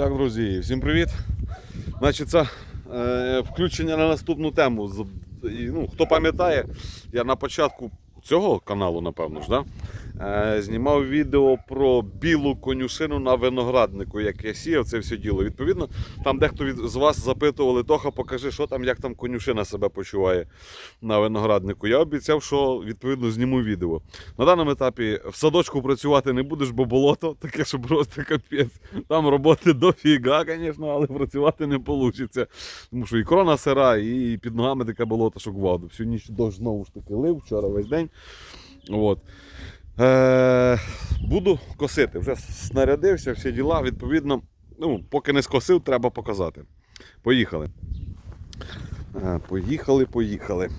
Так, друзі, всім привіт. Значить, це е, включення на наступну тему. Ну, хто пам'ятає, я на початку цього каналу, напевно ж, да? Е, знімав відео про білу конюшину на винограднику, як я сіяв це все діло. Відповідно, там дехто з вас запитували, Тоха, покажи, що там, як там конюшина себе почуває на винограднику. Я обіцяв, що відповідно зніму відео. На даному етапі в садочку працювати не будеш, бо болото, таке, що просто капець. Там роботи дофіга, звісно, але працювати не вийде. Тому що і крона сира, і під ногами таке болото, що гвалду. Всю ніч дощ знову ж таки лив, вчора весь день. От. Е, буду косити. Вже снарядився, всі діла. Відповідно, ну, поки не скосив, треба показати. Поїхали. Е, поїхали, поїхали.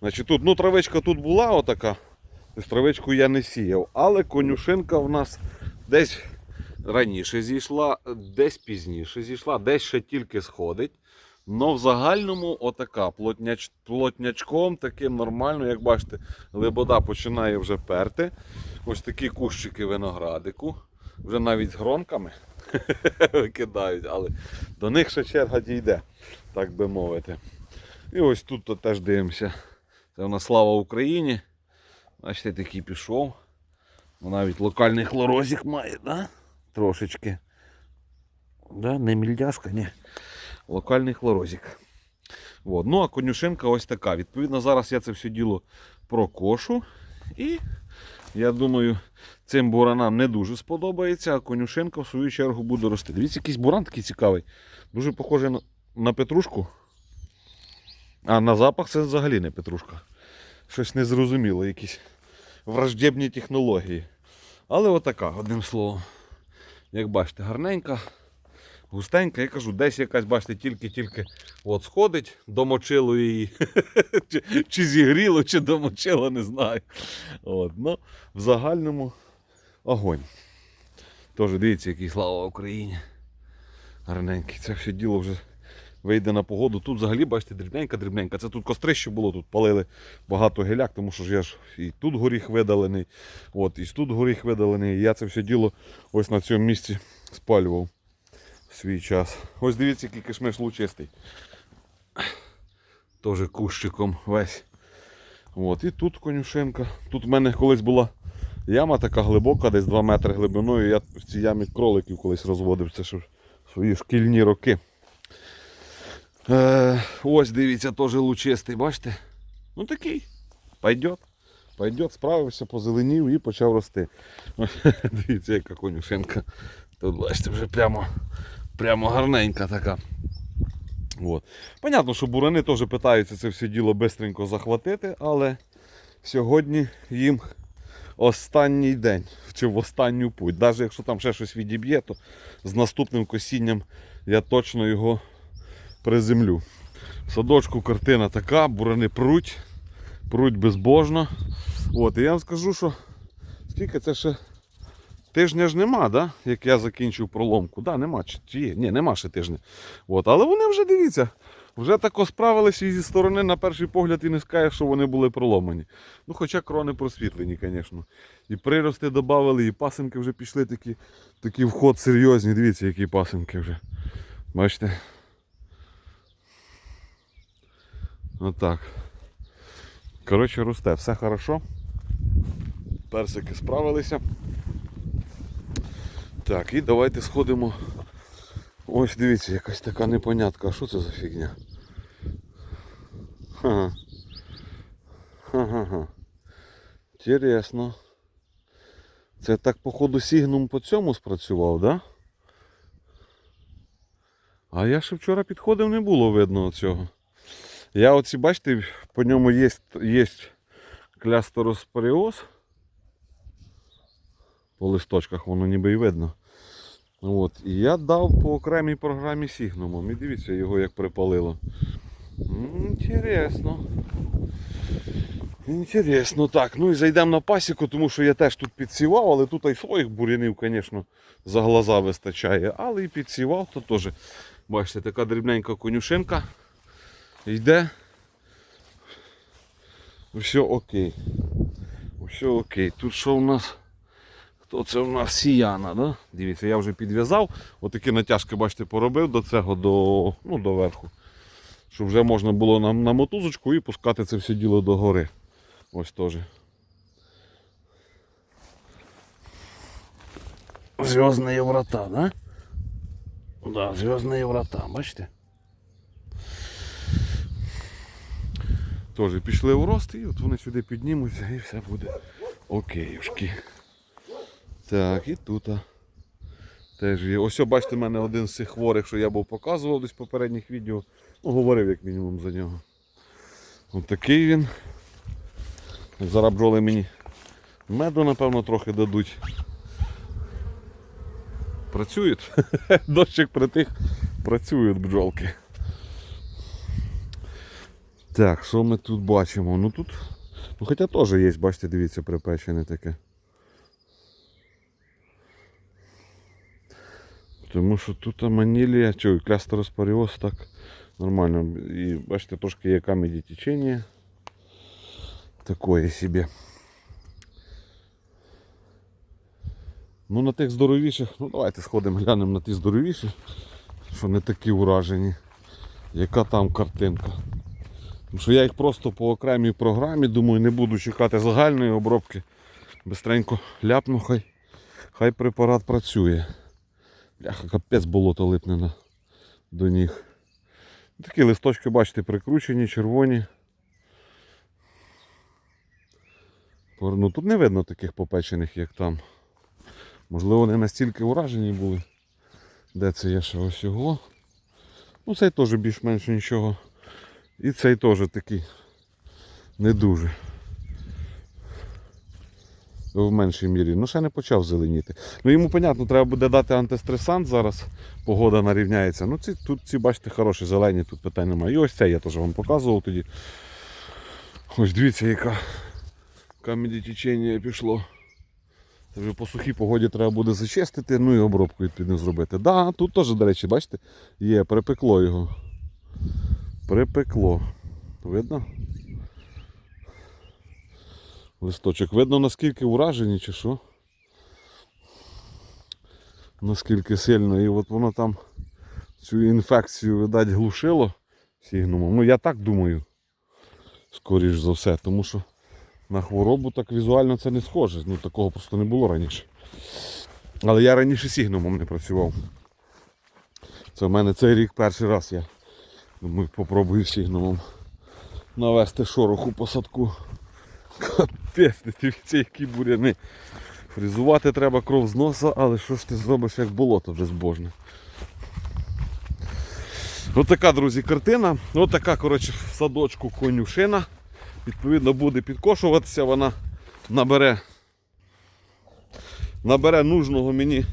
Значить, тут, ну, травичка тут була отака. Травичку я не сіяв, але конюшинка в нас десь раніше зійшла, десь пізніше зійшла, десь ще тільки сходить. Но в загальному отака плотняч, плотнячком, таким нормально, як бачите, лебода починає вже перти. Ось такі кущики виноградику. Вже навіть гронками викидають, але до них ще черга дійде, так би мовити. І ось тут то теж дивимося. Це у нас слава Україні. Бачите, такий пішов. Ну, Навіть локальний хлорозик має, да? Трошечки. Да? Не мільдяшка, ні. Локальний хлорозик. От. Ну, а конюшинка ось така. Відповідно, зараз я це все діло прокошу. І я думаю, цим буранам не дуже сподобається, а конюшинка в свою чергу буде рости. Дивіться, якийсь буран такий цікавий. Дуже похожий на, на петрушку. А на запах це взагалі не петрушка. Щось незрозуміло, якісь враждебні технології. Але отака, одним словом. Як бачите, гарненька, густенька. Я кажу, десь якась, бачите, тільки-тільки от сходить, домочило її. чи, чи зігріло, чи домочило, не знаю. От, ну, в загальному огонь. Тож дивіться, який слава Україні. Гарненький. Це все діло вже вийде на погоду. Тут взагалі, бачите, дрібненька, дрібненька. Це тут кострище було, тут палили багато геляк, тому що ж я ж і тут горіх видалений, от, і тут горіх видалений. І я це все діло ось на цьому місці спалював свій час. Ось дивіться, який кишмиш лучистий. Теж кущиком весь. От, і тут конюшинка. Тут в мене колись була яма така глибока, десь 2 метри глибиною. Я в цій ямі кроликів колись розводив. Це ж свої шкільні роки. Е, ось дивіться, теж лучистий, бачите? Ну такий. Пойдет. Пойдет, справився, позеленів і почав рости. Ось, Дивіться, яка конюшинка. Тут бачите, вже прямо, прямо гарненька така. От. Понятно, що бурани теж питаються це все діло бистренько захватити, але сьогодні їм останній день чи в останню путь. Навіть якщо там ще щось відіб'є, то з наступним косінням я точно його приземлю. В садочку картина така, бурани пруть, пруть безбожно. От, і я вам скажу, що скільки це ще тижня ж нема, да? як я закінчив проломку. Да, нема. Чи? Ні, нема ще тижня. От, але вони вже дивіться, вже тако справилися і зі сторони на перший погляд і не скажеш, що вони були проломані. Ну, хоча крони просвітлені, звісно. І прирости додали, і пасинки вже пішли такі, такі вход серйозні. Дивіться, які пасинки вже. Бачите? Отак. Коротше, росте, все хорошо. Персики справилися. Так, і давайте сходимо. Ось дивіться, якась така непонятка. А що це за фігня? Ха. Ха-ха-ха. Інтересно. Це так, походу, сігнум по цьому спрацював, да? А я ще вчора підходив, не було видно цього. Я оці, бачите, по ньому є, є клястероспоріоз. По листочках воно ніби і видно. От. І я дав по окремій програмі сігнумом. І дивіться його як припалило. Інтересно. Інтересно. Так, ну і зайдемо на пасіку, тому що я теж тут підсівав, але тут і своїх бурянів, звісно, за глаза вистачає. Але і підсівав, то теж, бачите, така дрібненька конюшинка. Йде. Все окей. Все окей. Тут що у нас? То це у нас сіяна, да? Дивіться, я вже підв'язав. Отакі натяжки, бачите, поробив до цього, до, ну, до верху. Щоб вже можна було на, на мотузочку і пускати це все діло до гори. Ось теж. Зв'язні врата, да? Да, зв'язні врата, бачите? Теж пішли у рост і от вони сюди піднімуться і все буде окейшки. Так, і тут. Теж є. Ось, бачите, в мене один з цих хворих, що я був показував десь в попередніх відео. Ну, говорив як мінімум за нього. Ось такий він. Зараз бджоли мені меду, напевно, трохи дадуть. Працюють. Дощик притих, працюють бджолки. Так, що ми тут бачимо? Ну тут, ну хоча теж є, бачите, дивіться, припечене таке. Тому що тут манілія, чого, клястероспоріоз так нормально. І бачите, трошки є камеді течення. Такое собі. Ну на тих здоровіших, ну давайте сходимо, глянемо на ті здоровіші, що не такі уражені. Яка там картинка. Тому що я їх просто по окремій програмі, думаю, не буду чекати загальної обробки. Бистренько ляпну, хай, хай препарат працює. Бляха, капець болото липне на, до ніг. Такі листочки, бачите, прикручені, червоні. Ну, тут не видно таких попечених, як там. Можливо, вони настільки уражені були. Де це є ще ось його? Ну, цей теж більш-менш нічого. І цей теж такий не дуже. В меншій мірі. Ну, ще не почав зеленіти. Ну йому, понятно, треба буде дати антистресант зараз. Погода нарівняється. Ну, ці, тут ці, бачите, хороші зелені, тут питань немає. І ось цей я теж вам показував тоді. Ось дивіться, яка камеді течення пішло. Це вже по сухій погоді треба буде зачистити, ну і обробку відповідно зробити. Да, тут теж, до речі, бачите, є, припекло його. Припекло. Видно? Листочок. Видно наскільки уражені чи що? Наскільки сильно. І от воно там цю інфекцію, видать, глушило сігнумом. Ну я так думаю. Скоріш за все, тому що на хворобу так візуально це не схоже. Ну такого просто не було раніше. Але я раніше сігнумом не працював. Це в мене цей рік перший раз я думаю, попробую сігнумом навести шороху по садку. Капець, дивіться, які буряни. Фрізувати треба кров з носа, але що ж ти зробиш, як болото вже збожне. Ось така, друзі, картина. Ось така, коротше, в садочку конюшина. Відповідно, буде підкошуватися, вона набере, набере нужного мені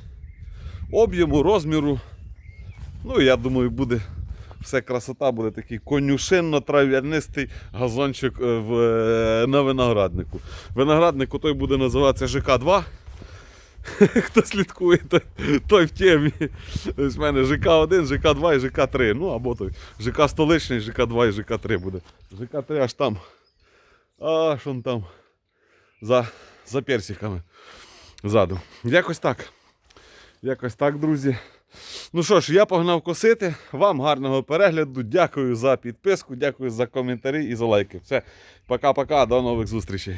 об'єму, розміру. Ну я думаю, буде все красота, буде такий конюшинно-трав'янистий газончик е, в, е, на винограднику. Винограднику той буде називатися ЖК-2. Хто слідкує, той, той в темі. Ось в мене ЖК-1, ЖК-2 і ЖК-3. Ну або той ЖК столичний, ЖК-2 і ЖК-3 буде. ЖК-3 аж там. Аж он там. За, за персиками. Ззаду. Якось так. Якось так, друзі. Ну що ж, я погнав косити. Вам гарного перегляду. Дякую за підписку, дякую за коментарі і за лайки. Все, пока-пока, до нових зустрічей.